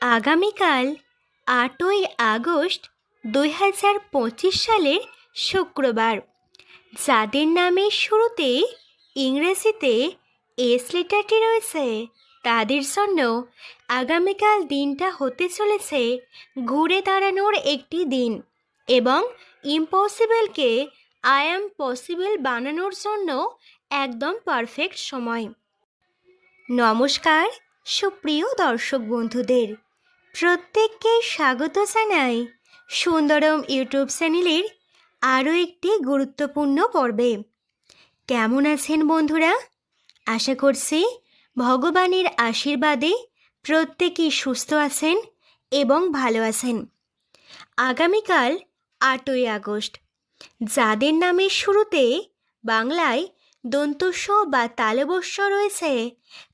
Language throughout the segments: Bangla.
আগামীকাল আটই আগস্ট দুই হাজার পঁচিশ সালের শুক্রবার। যাদের নামের শুরুতে ইংরেজিতে এস লেটারটি রয়েছে, তাদের জন্য আগামীকাল দিনটা হতে চলেছে ঘুরে দাঁড়ানোর একটি দিন এবং ইম্পসিবলকে আই অ্যাম পসিবল বানানোর জন্য একদম পারফেক্ট সময়। নমস্কার, সুপ্রিয় দর্শক বন্ধুদের। প্রত্যেককে স্বাগত জানাই সুন্দরম ইউটিউব চ্যানেলের আরও একটি গুরুত্বপূর্ণ পর্বে। কেমন আছেন বন্ধুরা? আশা করছি ভগবানের আশীর্বাদে প্রত্যেকেই সুস্থ আছেন এবং ভালো আছেন। আগামীকাল আটই আগস্ট। যাদের নামের শুরুতে বাংলায় দন্তস্ব বা তালবস্য রয়েছে,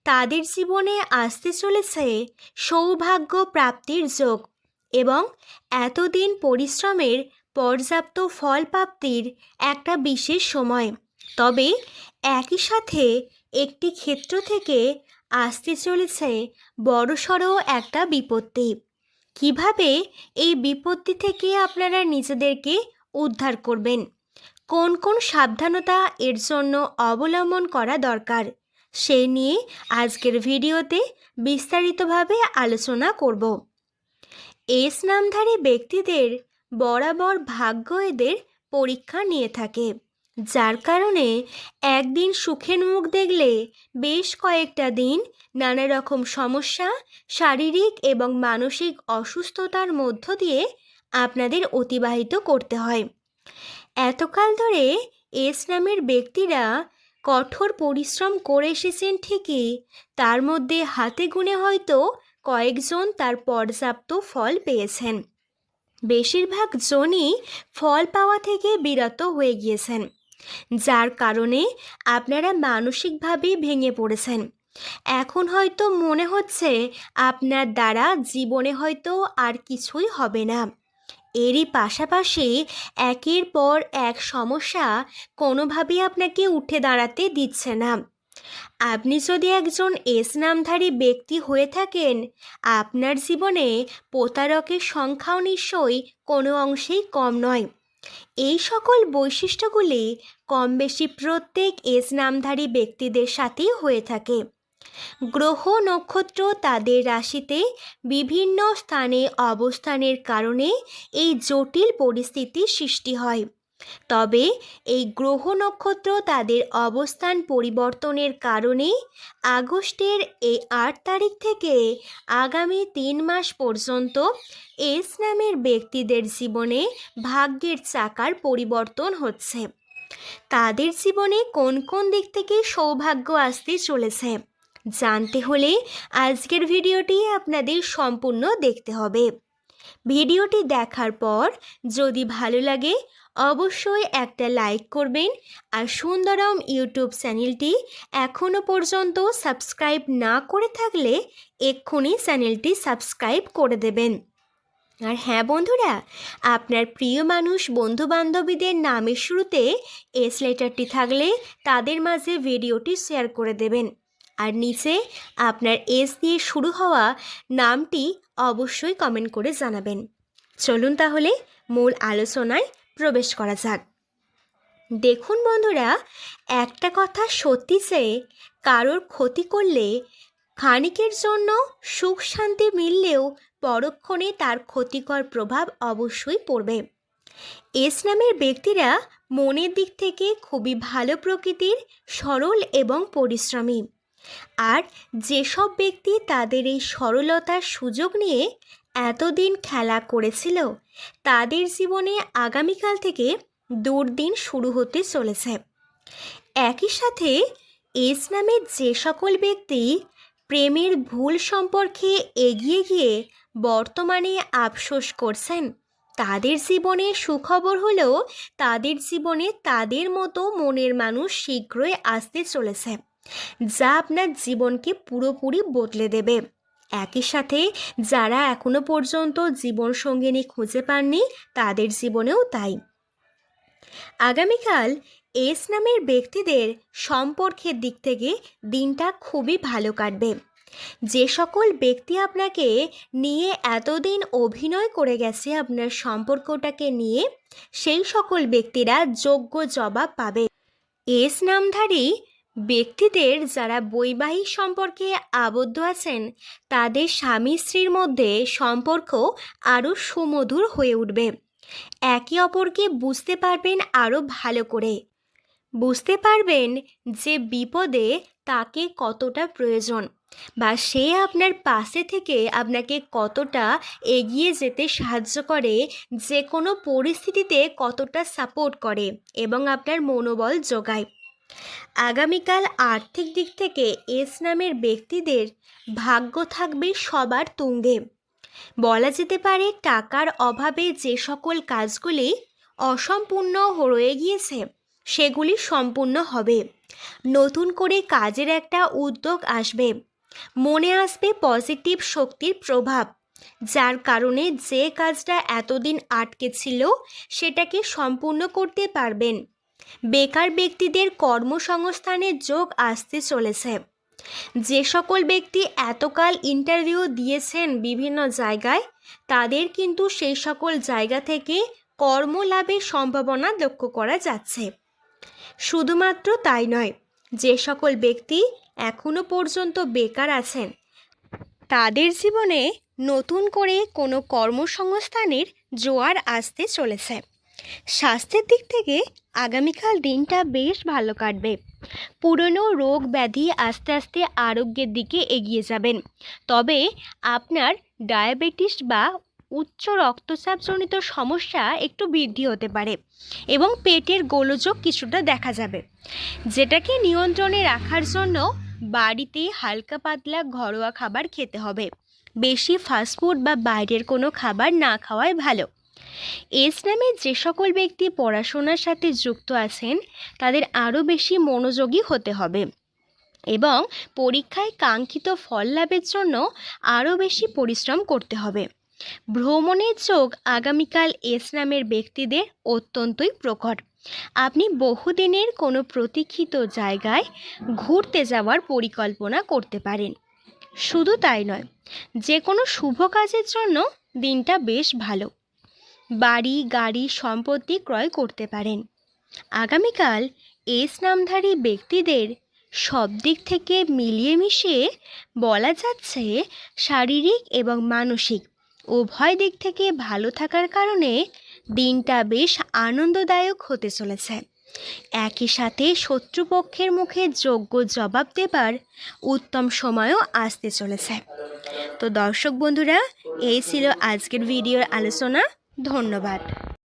তাদের জীবনে আসতে চলেছে সৌভাগ্য প্রাপ্তির যোগ এবং এতদিন পরিশ্রমের পর্যাপ্ত ফল প্রাপ্তির একটা বিশেষ সময়। তবে একই সাথে একটি ক্ষেত্র থেকে আসতে চলেছে বড়সড় একটা বিপত্তি। কীভাবে এই বিপত্তি থেকে আপনারা নিজেদেরকে উদ্ধার করবেন? কোন কোন সাবধানতা এর জন্য অবলম্বন করা দরকার, সেই নিয়ে আজকের ভিডিওতে বিস্তারিতভাবে আলোচনা করব। এস নামধারী ব্যক্তিদের বরাবর ভাগ্য এদের পরীক্ষা নিয়ে থাকে, যার কারণে একদিন সুখের মুখ দেখলে বেশ কয়েকটা দিন নানা রকম সমস্যা, শারীরিক এবং মানসিক অসুস্থতার মধ্য দিয়ে আপনাদের অতিবাহিত করতে হয়। এতকাল ধরে এস নামের ব্যক্তিরা কঠোর পরিশ্রম করে এসেছেন ঠিকই, তার মধ্যে হাতে গুণে হয়তো কয়েকজন তার পর্যাপ্ত ফল পেয়েছেন। বেশিরভাগ জনই ফল পাওয়া থেকে বিরত হয়ে গিয়েছেন, যার কারণে আপনারা মানসিকভাবে ভেঙে পড়েছেন। এখন হয়তো মনে হচ্ছে আপনার দ্বারা জীবনে হয়তো আর কিছুই হবে না। এরই পাশাপাশি একের পর এক সমস্যা কোনোভাবেই আপনাকে উঠে দাঁড়াতে দিচ্ছে না। আপনি যদি একজন এস নামধারী ব্যক্তি হয়ে থাকেন, আপনার জীবনে প্রতারকের সংখ্যাও নিশ্চয়ই কোনো অংশেই কম নয়। এই সকল বৈশিষ্ট্যগুলি কম বেশি প্রত্যেক এস নামধারী ব্যক্তিদের সাথেই হয়ে থাকে। গ্রহ নক্ষত্র তাদের রাশিতে বিভিন্ন স্থানে অবস্থানের কারণে এই জটিল পরিস্থিতি সৃষ্টি হয়। তবে এই গ্রহ নক্ষত্র তাদের অবস্থান পরিবর্তনের কারণে আগস্টের এই আট তারিখ থেকে আগামী তিন মাস পর্যন্ত এস নামের ব্যক্তিদের জীবনে ভাগ্যের চাকার পরিবর্তন হচ্ছে। তাদের জীবনে কোন কোন দিক থেকে সৌভাগ্য আসতে চলেছে? জানতে হলে আজকের ভিডিওটি আপনাদের সম্পূর্ণ দেখতে হবে। ভিডিওটি দেখার পর যদি ভালো লাগে, অবশ্যই একটা লাইক করবেন আর সুন্দরম ইউটিউব চ্যানেলটি এখনও পর্যন্ত সাবস্ক্রাইব না করে থাকলে এক্ষুনি চ্যানেলটি সাবস্ক্রাইব করে দেবেন। আর হ্যাঁ বন্ধুরা, আপনার প্রিয় মানুষ বন্ধু বান্ধবীদের নামের শুরুতে এস লেটারটি থাকলে তাদের মাঝে ভিডিওটি শেয়ার করে দেবেন। আর নিচে আপনার এস দিয়ে শুরু হওয়া নামটি অবশ্যই কমেন্ট করে জানাবেন। চলুন তাহলে মূল আলোচনায় প্রবেশ করা যাক। দেখুন বন্ধুরা, একটা কথা সত্যি যে কারোর ক্ষতি করলে খানিকের জন্য সুখ শান্তি মিললেও পরক্ষণে তার ক্ষতিকর প্রভাব অবশ্যই পড়বে। এস নামের ব্যক্তিরা মনের দিক থেকে খুবই ভালো প্রকৃতির, সরল এবং পরিশ্রমী। আর যেসব ব্যক্তি তাদের এই সরলতার সুযোগ নিয়ে এতদিন খেলা করেছিল, তাদের জীবনে আগামীকাল থেকে দুর্দিন শুরু হতে চলেছে। একই সাথে এস নামের যে সকল ব্যক্তি প্রেমের ভুল সম্পর্কে এগিয়ে গিয়ে বর্তমানে আফসোস করছেন, তাদের জীবনে সুখবর হলেও তাদের জীবনে তাদের মতো মনের মানুষ শীঘ্রই আসতে চলেছে। যা আপনার জীবনকে পুরোপুরি বদলে দেবে। একই সাথে যারা এখনও পর্যন্ত জীবন সঙ্গিনী খুঁজে পাননি, তাদের জীবনেও তাই। আগামীকাল এস নামের ব্যক্তিদের সম্পর্কের দিক থেকে দিনটা খুবই ভালো কাটবে। যে সকল ব্যক্তি আপনাকে নিয়ে এতদিন অভিনয় করে গেছে আপনার সম্পর্কটাকে নিয়ে, সেই সকল ব্যক্তিরা যোগ্য জবাব পাবে। এস নামধারী ব্যক্তিদের যারা বৈবাহিক সম্পর্কে আবদ্ধ আছেন, তাদের স্বামী স্ত্রীর মধ্যে সম্পর্ক আরও সুমধুর হয়ে উঠবে। একে অপরকে বুঝতে পারবেন আরও ভালো করে। বুঝতে পারবেন যে বিপদে তাকে কতটা প্রয়োজন বা সে আপনার পাশে থেকে আপনাকে কতটা এগিয়ে যেতে সাহায্য করে যে কোনো পরিস্থিতিতে কতটা সাপোর্ট করে এবং আপনার মনোবল যোগায়। আগামীকাল আর্থিক দিক থেকে এস নামের ব্যক্তিদের ভাগ্য থাকবে সবার তুঙ্গে। বলা যেতে পারে টাকার অভাবে যে সকল কাজগুলি অসম্পূর্ণ রয়ে গিয়েছে, সেগুলি সম্পূর্ণ হবে। নতুন করে কাজের একটা উদ্যোগ আসবে। মনে আসবে পজিটিভ শক্তির প্রভাব, যার কারণে যে কাজটা এতদিন আটকে ছিল, সেটাকে সম্পূর্ণ করতে পারবেন। বেকার ব্যক্তিদের কর্মসংস্থানের যোগ আসতে চলেছে। যে সকল ব্যক্তি এতকাল ইন্টারভিউ দিয়েছেন বিভিন্ন জায়গায়, তাদের কিন্তু সেই সকল জায়গা থেকে কর্মলাভের সম্ভাবনা লক্ষ্য করা যাচ্ছে। শুধুমাত্র তাই নয়, যে সকল ব্যক্তি এখনও পর্যন্ত বেকার আছেন, তাদের জীবনে নতুন করে কোনো কর্মসংস্থানের জোয়ার আসতে চলেছে। স্বাস্থ্যের দিক থেকে আগামীকাল দিনটা বেশ ভালো কাটবে। পুরনো রোগ ব্যাধি আস্তে আস্তে আরোগ্যের দিকে এগিয়ে যাবেন। তবে আপনার ডায়াবেটিস বা উচ্চ রক্তচাপজনিত সমস্যা একটু বৃদ্ধি হতে পারে এবং পেটের গোলযোগ কিছুটা দেখা যাবে। যেটাকে নিয়ন্ত্রণে রাখার জন্য বাড়িতে হালকা পাতলা ঘরোয়া খাবার খেতে হবে। বেশি ফাস্টফুড বা বাইরের কোনো খাবার না খাওয়াই ভালো। এস নামে যে সকল ব্যক্তি পড়াশোনার সাথে যুক্ত আছেন, তাদের আরও বেশি মনোযোগী হতে হবে এবং পরীক্ষায় কাঙ্ক্ষিত ফল লাভের জন্য আরও বেশি পরিশ্রম করতে হবে। ভ্রমণের যোগ আগামীকাল এস নামের ব্যক্তিদের অত্যন্তই প্রকট আপনি বহুদিনের কোনো প্রতীক্ষিত জায়গায় ঘুরতে যাওয়ার পরিকল্পনা করতে পারেন। শুধু তাই নয় যে কোনো শুভ কাজের জন্য দিনটা বেশ ভালো। বাড়ি, গাড়ি, সম্পত্তি ক্রয় করতে পারেন। আগামীকাল এস নামধারী ব্যক্তিদের সব দিক থেকে মিলিয়ে মিশিয়ে বলা যাচ্ছে, শারীরিক এবং মানসিক উভয় দিক থেকে ভালো থাকার কারণে দিনটা বেশ আনন্দদায়ক হতে চলেছে। একই সাথে শত্রুপক্ষের মুখে যোগ্য জবাব দেবার উত্তম সময়ও আসতে চলেছে। তো দর্শক বন্ধুরা, এই ছিল আজকের ভিডিওর আলোচনা। ধন্যবাদ।